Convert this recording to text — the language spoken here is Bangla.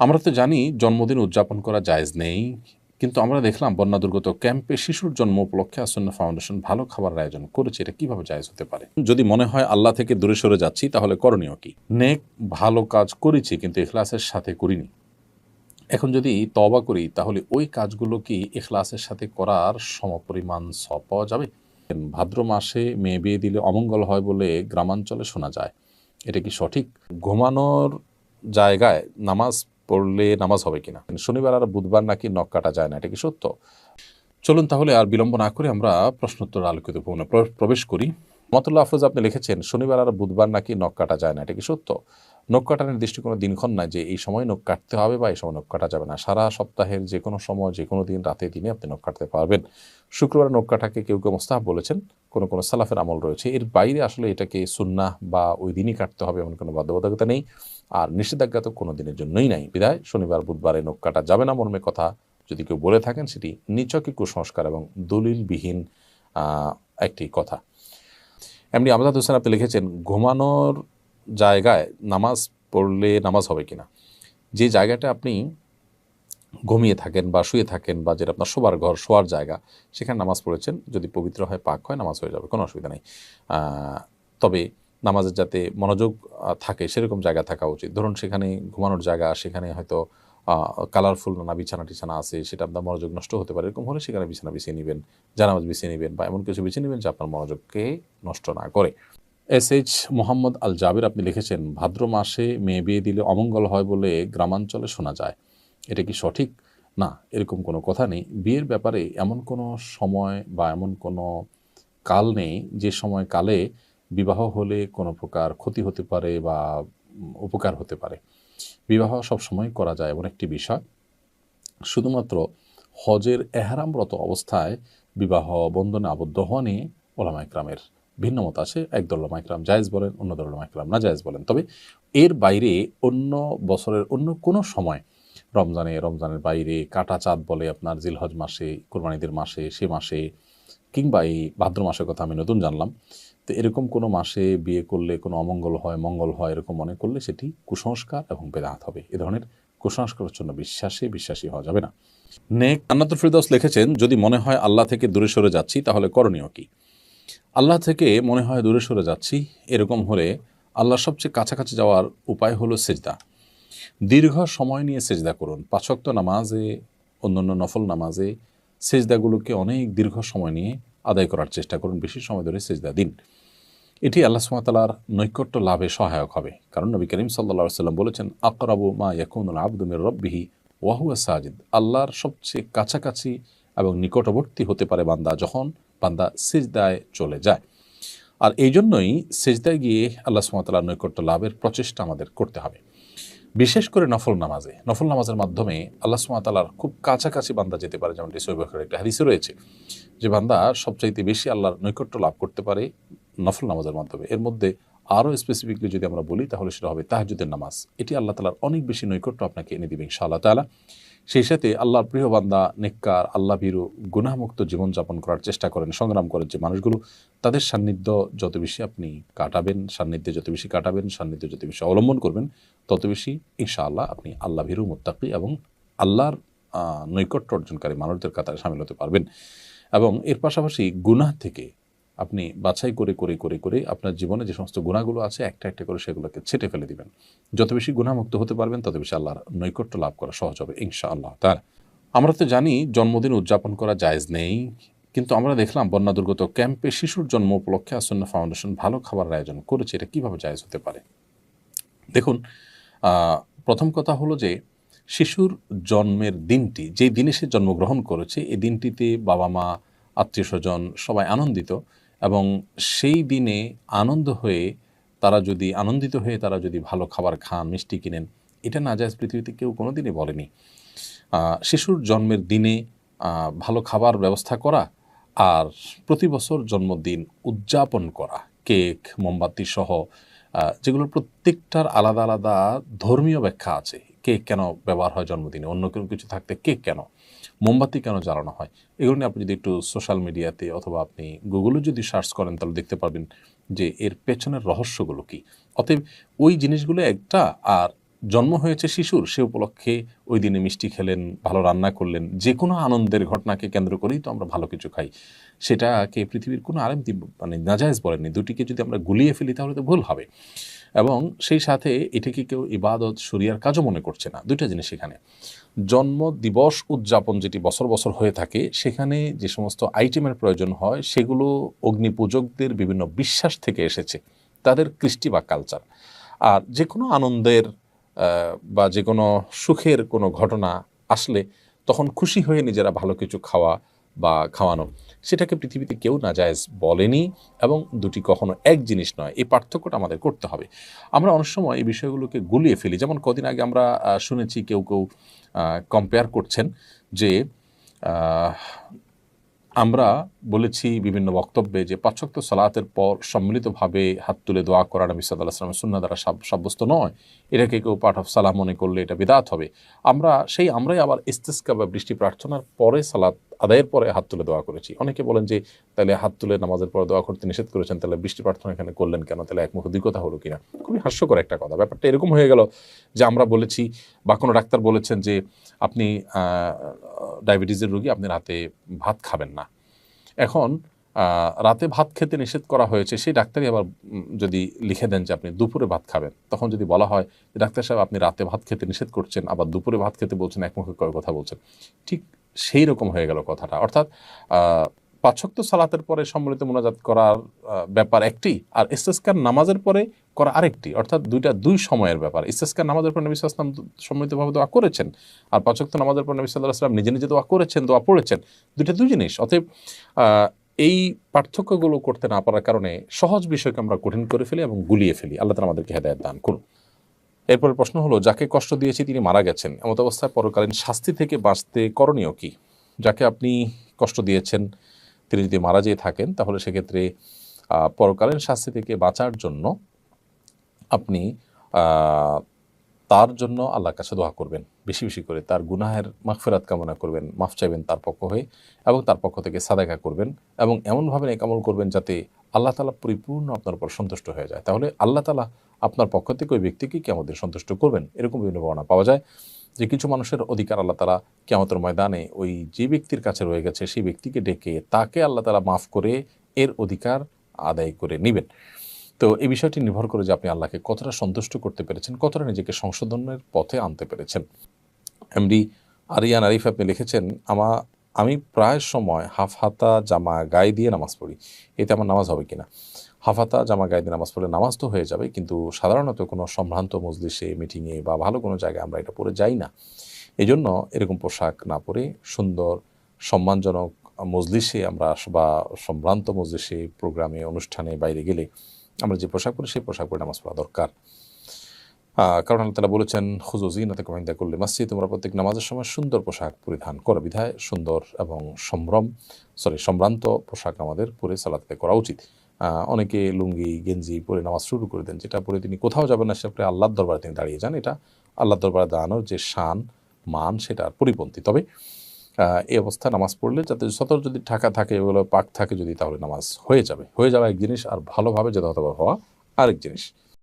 আমরা তো জানি জন্মদিন উদযাপন করা জায়েজ নেই, কিন্তু আমরা দেখলাম বন্যা দুর্গত ক্যাম্পে শিশুর জন্ম উপলক্ষে আসন্ন ফাউন্ডেশন ভালো খাবারের আয়োজন করেছে। এটা কীভাবে জায়েজ হতে পারে? যদি মনে হয় আল্লাহ থেকে দূরে সরে যাচ্ছি, তাহলে করণীয় কি? নেক, ভালো কাজ করেছি, কিন্তু এখলাসের সাথে করিনি। এখন যদি তবা করি, তাহলে ওই কাজগুলো কি এখলাসের সাথে করার সমপরিমাণ সব পাওয়া যাবে? ভাদ্র মাসে মেয়ে বিয়ে দিলে অমঙ্গল হয় বলে গ্রামাঞ্চলে শোনা যায়। এটা কি সঠিক? ঘুমানোর জায়গায় নামাজ পড়লে নামাজ হবে কিনা? শনিবার আর বুধবার নাকি নখ কাটা যায় না, এটা কি সত্য? চলুন তাহলে আর বিলম্ব না করে আমরা প্রশ্নোত্তর আলোকিত ভবনে প্রবেশ করি। মতুল্লা আফরোজ আপনি লিখেছেন, শনিবার আর বুধবার নাকি নখ কাটা যায় না। এটা কি সত্য? নখ কাটার নির্দিষ্ট কোনো দিনক্ষণ নাই যে এই সময় নখ কাটতে হবে বা এই সময় নখ কাটা যাবে না। সারা সপ্তাহের যে কোনো সময় যে কোনো দিন, রাতে, দিনে আপনি নখ কাটতে পারবেন। শুক্রবার নখ কাটাকে কেউ কেউ মোস্তাহাব বলেছেন, কোনো কোনো সালাফের আমল রয়েছে। এর বাইরে আসলে এটাকে সুন্নাহ বা ওই দিনই কাটতে হবে এমন কোনো বাধ্যবাধকতা নেই। আর নিষেধাজ্ঞা তো কোনো দিনের জন্যই নাই। বিদায়, শনিবার, বুধবারে নখ কাটা যাবে না মর্মে কথা। যদি কেউ বলে থাকেন, সেটি নিচকে কুসংস্কার এবং দলিলবিহীন একটি কথা। এমনি আমজাদ হোসেন আপনি লিখেছেন, ঘুমানোর জায়গায় নামাজ পড়লে নামাজ হবে কিনা? যে জায়গাটা আপনি ঘুমিয়ে থাকেন বা শুয়ে থাকেন বা যেটা আপনার শোবার ঘর, শোয়ার জায়গা, সেখানে নামাজ পড়েছেন, যদি পবিত্র হয়, পাক হয়, নামাজ হয়ে যাবে, কোনো অসুবিধা নেই। তবে নামাজের যাতে মনোযোগ থাকে, সেরকম জায়গা থাকা উচিত। ধরুন সেখানে ঘুমানোর জায়গা, সেখানে হয়তো কালারফুল নানা বিছানা টিছানা আছে, সেটা আপনার মনোযোগ নষ্ট হতে পারে, এরকম হলে সেখানে বিছানা বিছিয়ে নেবেন, জানামাজ বিছিয়ে নেবেন বা এমন কিছু বিছিয়ে নেবেন যা আপনার মনোযোগকে নষ্ট না করে। এস এইচ মোহাম্মদ আল জাবির আপনি লিখেছেন, ভাদ্র মাসে মেয়ে বিয়ে দিলে অমঙ্গল হয় বলে গ্রামাঞ্চলে শোনা যায়। এটা কি সঠিক? না, এরকম কোনো কথা নেই। বিয়ের ব্যাপারে এমন কোনো সময় বা এমন কোনো কাল নেই যে সময় কালে বিবাহ হলে কোনো প্রকার ক্ষতি হতে পারে বা উপকার হতে পারে। বিবাহ সব সময় করা যায় এমন একটি বিষয়। শুধুমাত্র হজের এহারামরত অবস্থায় বিবাহ বন্ধনে আবদ্ধ হওয়া নিয়ে ওলামা ইকরামের ভিন্ন মত আছে। একদল ওলামা ইকরাম জায়েজ বলেন অন্য দল ওলামাইক্রাম না জায়েজ বলেন। তবে এর বাইরে অন্য বছরের অন্য কোনো সময়, রমজানে, রমজানের বাইরে কাটা চাঁদ বলে আপনার জিলহজ মাসে, কোরবানিদের মাসে, সে মাসে, কিংবা এই ভাদ্র মাসের কথা আমি নতুন জানলাম তো এরকম কোনো মাসে বিয়ে করলে কোনো অমঙ্গল হয়, মঙ্গল হয় এরকম মনে করলে সেটি কুসংস্কার এবং বেদাত হবে। এ ধরনের কুসংস্কারের জন্য বিশ্বাসে, বিশ্বাসী হওয়া যাবে না। নেক আন্নাতুল ফিরদৌস লিখেছেন, যদি মনে হয় আল্লাহ থেকে দূরে সরে যাচ্ছি, তাহলে করণীয় কি? আল্লাহ থেকে মনে হয় দূরে সরে যাচ্ছি, এরকম হলে আল্লাহ সবচেয়ে কাছাকাছি যাওয়ার উপায় হলো সেজদা। দীর্ঘ সময় নিয়ে সেজদা করুন। পাঁচক্ত নামাজে, অন্যান্য নফল নামাজে সেজদাগুলোকে অনেক দীর্ঘ সময় নিয়ে আদায় করার চেষ্টা করুন। বেশি সময় ধরে সেজদা দিন। এটি আল্লাহ সুমাতালার নৈকট্য লাভে সহায়ক হবে। কারণ নবী করিম সাল্লা সাল্লাম বলেছেন, আকরাবু মা ইয়াকুনুল আবদুমের রব্বিহি ওয়াহুয়া সাজিদ। আল্লাহর সবচেয়ে কাছাকাছি এবং নিকটবর্তী হতে পারে বান্দা যখন বান্দা সেজদায় চলে যায়। আর এই জন্যই সেজদায় গিয়ে আল্লাহ সুমাতালার নৈকট্য লাভের প্রচেষ্টা আমাদের করতে হবে। বিশেষ করে নফল নামাজে। নফল নামাজের মাধ্যমে আল্লাহ সুমাতালার খুব কাছাকাছি বান্দা যেতে পারে সৈবখের একটা হাদিসে রয়েছে, যে বান্দা সবচাইতে বেশি আল্লাহর নৈকট্য লাভ করতে পারে নফল নামাজের মাধ্যমে। এর মধ্যে আরও স্পেসিফিকলি যদি আমরা বলি, তাহলে সেটা হবে তাহাজুদের নামাজ। এটি আল্লাহ তালার অনেক বেশি নৈকট্য আপনাকে এনে দিবে ইনশাআল্লাহ তালা সেই সাথে আল্লাহর প্রিয় বান্দা, নেককার, আল্লাহ ভীরু, গুনাহমুক্ত জীবনযাপন করার চেষ্টা করেন, সংগ্রাম করেন যে মানুষগুলো, তাদের সান্নিধ্য যত বেশি আপনি কাটাবেন, সান্নিধ্যে যত বেশি কাটাবেন, সান্নিধ্য যত বেশি অবলম্বন করবেন, তত বেশি ইনশাআল্লাহ আপনি আল্লাহ ভীরু, মোত্তাকি এবং আল্লাহর নৈকট্য অর্জনকারী মানুষদের কাতারে সামিল হতে পারবেন। এবং এর পাশাপাশি গুনাহ থেকে আপনি বাছাই করে করে করে করে আপনার জীবনে যে সমস্ত গুণাগুলো আছে, একটা একটা করে সেগুলোকে ছেটে ফেলে দিবেন। যত বেশি গুণামুক্ত হতে পারবেন, তত বেশি আল্লাহর নৈকট্য লাভ করা সহজ হবে ইনশা আল্লাহ তার, আমরা তো জানি জন্মদিন উদযাপন করা জায়েজ নেই, কিন্তু আমরা দেখলাম বন্যা দুর্গত ক্যাম্পে শিশুর জন্ম উপলক্ষে আসন্ন ফাউন্ডেশন ভালো খাবারের আয়োজন করেছে, এটা কীভাবে জায়েজ হতে পারে? দেখুন প্রথম কথা হলো যে শিশুর জন্মের দিনটি যে দিনে সে জন্মগ্রহণ করেছে এই দিনটিতে বাবা মা আত্মীয় স্বজন সবাই আনন্দিত। এবং সেই দিনে আনন্দ হয়ে তারা যদি, আনন্দিত হয়ে তারা যদি ভালো খাবার খান, মিষ্টি কিনেন, এটা না যায় পৃথিবীতে কেউ কোনো দিনই বলেনি শিশুর জন্মের দিনে ভালো খাবার ব্যবস্থা করা আর প্রতি বছর জন্মদিন উদযাপন করা, কেক, মোমবাতি সহ যেগুলোর প্রত্যেকটার আলাদা আলাদা ধর্মীয় ব্যাখ্যা আছে। কেক কেন ব্যবহার হয় জন্মদিনে? অন্য কোনো কিছু থাকতে কেক কেন? মোমবাতি কেন জ্বালানো হয়? এগুলো নিয়ে আপনি যদি একটু সোশ্যাল মিডিয়াতে অথবা আপনি গুগলে যদি সার্চ করেন, তাহলে দেখতে পারবেন যে এর পেছনের রহস্যগুলো কি। অতএব ওই জিনিসগুলো একটা, আর জন্ম হয়েছে শিশুর, সে উপলক্ষে ওই দিনে মিষ্টি খেলেন, ভালো রান্না করলেন যে কোনো আনন্দের ঘটনাকে কেন্দ্র করেই তো আমরা ভালো কিছু খাই। সেটাকে পৃথিবীর কোনো আরেম মানে নাজায়জ বলেননি। দুটিকে যদি আমরা গুলিয়ে ফেলি, তাহলে তো ভুল হবে। এবং সেই সাথে এটাকে কেউ ইবাদত, শরিয়ার কাজও মনে করছে না। দুইটা জিনিস এখানে। জন্ম দিবস উদযাপন যেটি বছর বছর হয়ে থাকে, সেখানে যে সমস্ত আইটেমের প্রয়োজন হয়, সেগুলো অগ্নিপূজকদের বিভিন্ন বিশ্বাস থেকে এসেছে। তাদের কৃষ্টি বা কালচার আর যে কোনো আনন্দের বা যে কোনো সুখের কোনো ঘটনা আসলে তখন খুশি হয়ে নিজেরা ভালো কিছু খাওয়া বা খাওয়ানো, সেটাকে পৃথিবীতে কেউ না নাজায়জ বলেনি এবং দুটি কখনো এক জিনিস নয়, এই পার্থক্যটা আমাদের করতে হবে। আমরা অনেক সময় এই বিষয়গুলোকে গুলিয়ে ফেলি। যেমন কদিন আগে আমরা শুনেছি কেউ কেউ কম্পেয়ার করছেন যে আমরা বলেছি বিভিন্ন বক্তব্যে যে পাশ্চাত্য সালাতের পর সম্মিলিতভাবে হাত তুলে দোয়া করা নবী সাল্লাহ আসলামের সুন্না দ্বারা সাব- সাব্যস্ত নয়। এটাকে কেউ পার্ট অফ সালাম মনে করলে এটা বিদাত হবে। আমরা, সেই আমরাই আবার ইস্তেস্কা বা বৃষ্টি প্রার্থনার পরে সালাত আদায়ের পরে হাত তুলে দোয়া করেছি। অনেকে বলেন যে তাহলে হাত তুলে নামাজের পরে দোয়া করতে নিষেধ করেছেন তাহলে বৃষ্টি প্রার্থনা এখানে করলেন কেন? তাহলে একমুখ দুই কথা হলো কিনা? খুবই হাস্যকর একটা কথা। ব্যাপারটা এরকম হয়ে গেল যে, আমরা বলেছি বা কোনো ডাক্তার বলেছেন যে, আপনি ডায়াবেটিসের রোগী আপনি রাতে ভাত খাবেন না। এখন রাতে ভাত খেতে নিষেধ করা হয়েছে সেই ডাক্তারই আবার যদি লিখে দেন যে আপনি দুপুরে ভাত খাবেন তখন যদি বলা হয় যে ডাক্তার সাহেব আপনি রাতে ভাত খেতে নিষেধ করছেন আবার দুপুরে ভাত খেতে বলছেন একমুখে কথা বলছেন? ঠিক সেই রকম হয়ে গেল কথাটা। অর্থাৎ আহ, সালাতের পরে সম্মিলিত মোনাজাত করার ব্যাপার একটি আর ইস্তেস্কার নামাজের পরে করা আরেকটি। অর্থাৎ দুইটা দুই সময়ের ব্যাপার। ইস্তেস্কার নামাজের পর নবী সাল্লাম সম্মিলিতভাবে দোয়া করেছেন আর পাঁচক্ত নামাজের পর নবী সাল্লাহ সাল্লাম নিজে নিজে দোয়া করেছেন দোয়া পড়েছেন দুইটা দুই জিনিস। অতএব এই পার্থক্যগুলো করতে না পারার কারণে সহজ বিষয়কে আমরা কঠিন করে ফেলি এবং গুলিয়ে ফেলি। আল্লাহ তালা আমাদেরকে হেদায়ত দান করুন। এরপরে প্রশ্ন হলো, যাকে কষ্ট দিয়েছি তিনি মারা গেছেন। এমত অবস্থায় পরকালীন শাস্তি থেকে বাঁচতে করণীয় কি? যাকে আপনি কষ্ট দিয়েছেন, তিনি যদি মারা যেয়ে থাকেন, তাহলে সেক্ষেত্রে পরকালীন শাস্তি থেকে বাঁচার জন্য আপনি তার জন্য আল্লাহর কাছে দোয়া করবেন। বেশি বেশি করে তার গুনাহের মাগফিরাত কামনা করবেন, মাফ চাইবেন তার পক্ষ হয়ে এবং তার পক্ষ থেকে সাদাকা করবেন এবং এমনভাবে নেকামল করবেন যাতে আল্লাহ তালা পরিপূর্ণ আপনার উপর সন্তুষ্ট হয়ে যায়। তাহলে আল্লাহ তালা আপনার পক্ষ থেকে ওই ব্যক্তিকে কি আমাদের সন্তুষ্ট করবেন। এরকম বিভিন্ন বর্ণনা পাওয়া যায় যে কিছু মানুষের অধিকার আল্লাহ তালা কেমতের ময়দানে ওই যে ব্যক্তির কাছে রয়ে গেছে সেই ব্যক্তিকে ডেকে তাকে আল্লাহ তালা মাফ করে এর অধিকার আদায় করে নেবেন। তো এই বিষয়টি নির্ভর করে যে আপনি আল্লাহকে কতটা সন্তুষ্ট করতে পেরেছেন, কতটা নিজেকে সংশোধনের পথে আনতে পেরেছেন। এমডি আরিয়ান আরিফ আপনি লিখেছেন, আমা, আমি প্রায় সময় হাফ হাতা জামা গায়ে দিয়ে নামাজ পড়ি। এতে আমার নামাজ হবে কিনা? হাফ হাতা জামা গায়ে দিয়ে নামাজ পড়লে নামাজ তো হয়ে যাবে, কিন্তু সাধারণত কোনো সম্ভ্রান্ত মজলিসে, মিটিংয়ে বা ভালো কোনো জায়গায় আমরা এটা পরে যাই না। এই জন্য এরকম পোশাক না পরে সুন্দর, সম্মানজনক মজলিসে আমরা বা সম্ভ্রান্ত মজলিসে, প্রোগ্রামে, অনুষ্ঠানে বাইরে গেলে আমরা যে পোশাক পরি, সেই পোশাক পরে নামাজ পড়া দরকার। কারণ আল্লাহ তালা বলেছেন হুজুজি নাতে কমাইন্দা করলে মাসজিদ তোমরা প্রত্যেক নামাজের সময় সুন্দর পোশাক পরিধান করো। বিধায় সুন্দর এবং সম্ভ্রম, সরি, সম্ভ্রান্ত পোশাক আমাদের পরে সালাতে করা উচিত। অনেকে লুঙ্গি, গেঞ্জি পরে নামাজ শুরু করে দেন, যেটা পরে তিনি কোথাও যাবেন না, সেটা আল্লাহর দরবারে তিনি দাঁড়িয়ে যান। এটা আল্লাহর দরবারে দাঁড়ানোর যে শান, মান সেটার পরিপন্থী। তবে এই অবস্থায় নামাজ পড়লে যাতে সতর যদি ঢাকা থাকে, এগুলো পাক থাকে, যদি তাহলে নামাজ হয়ে যাবে। হয়ে যাওয়া এক জিনিস, আর ভালোভাবে যথাযথ হওয়া আরেক জিনিস।